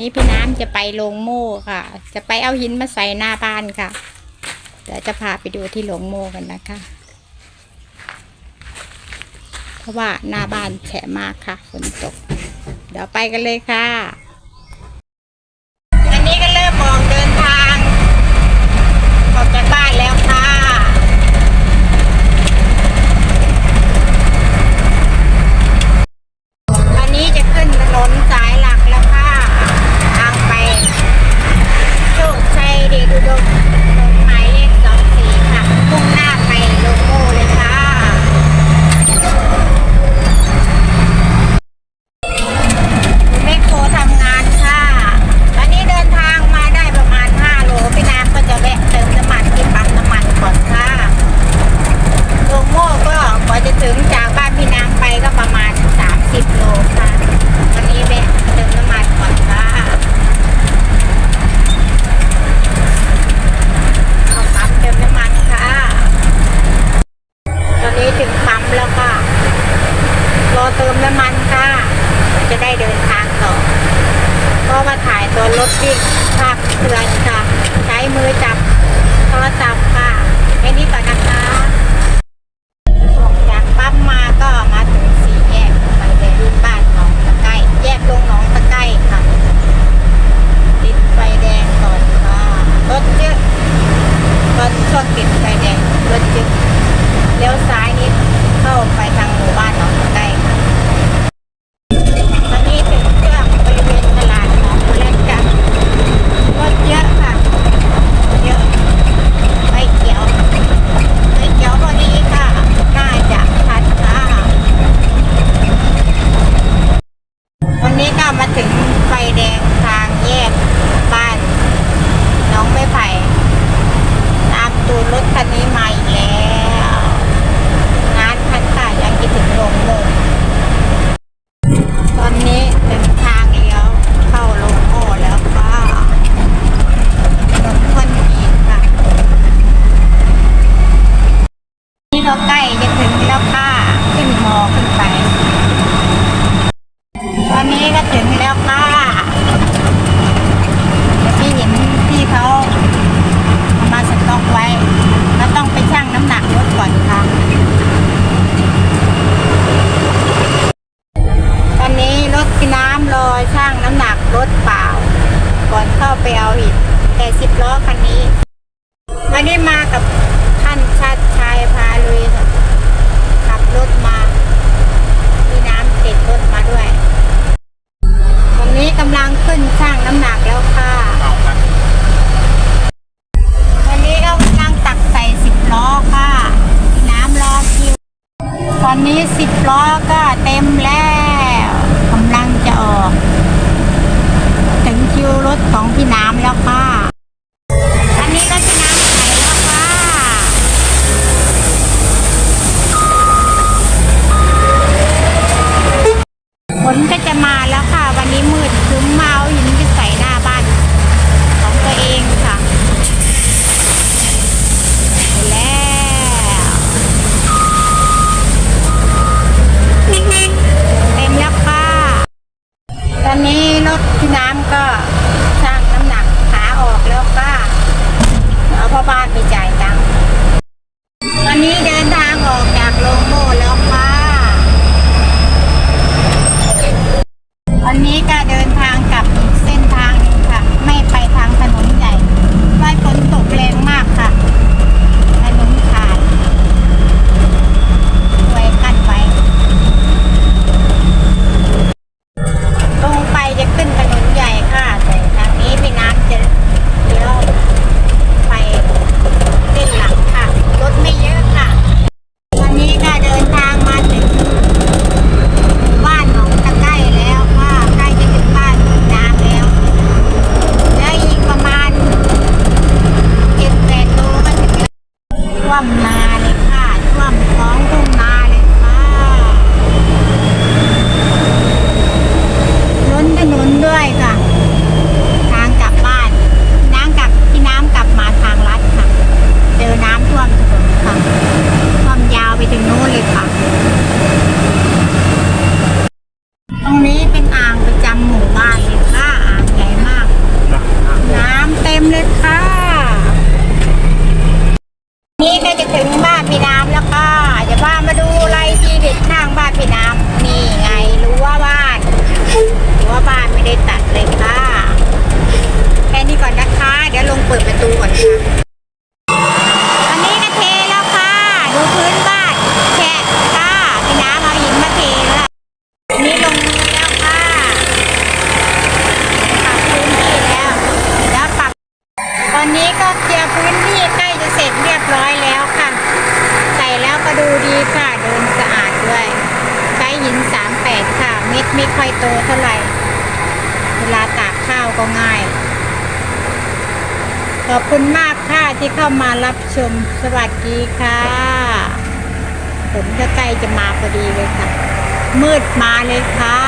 นี้พี่น้ำจะไปโรงโม่ค่ะ จะไปเอาหินมาใส่หน้าบ้านค่ะ เดี๋ยวจะพาไปดูที่โรงโม่กันนะคะ เพราะว่าหน้าบ้านแฉะมากค่ะฝนตก เดี๋ยวไปกันเลยค่ะ รถวิ่งภาคเตือนค่ะ ใช้มือจับโทรศัพท์ค่ะแค่นี้ก่อนนะคะออกจากปั๊มมาก็มา เราใกล้จะถึงแล้วค่ะ ขึ้นมอขึ้นไป ตอนนี้ก็ถึงแล้วค่ะพี่เห็นพี่เขาเอามาสต็อกไว้ก็ต้องไปชั่งน้ำหนักรถก่อนค่ะ ตอนนี้รถน้ำรอชั่งน้ำหนักรถเปล่า ก่อนเข้าไปเอาอีกแต่สิบล้อคันนี้ ตอนนี้สิบล้อก็เต็มแล้วกำลังจะออก ถึงคิวรถของพี่น้ำแล้วค่ะ ตอนนี้รถที่น้ำก็สร้างน้ำหนักขาออกแล้วก็เอาพ่อบ้านไปจ่ายตังค์ตอนนี้เดินทางออกจากโรงโม่แล้วค่ะวันนี้ก็เดิน่ค่อยโตเท่าไหร่ เวลาตากข้าวก็ง่าย ขอบคุณมากค่ะที่เข้ามารับชมสวัสดีค่ะฝนก็ใกล้จะมาพอดีเลยค่ะ มืดมาเลยค่ะ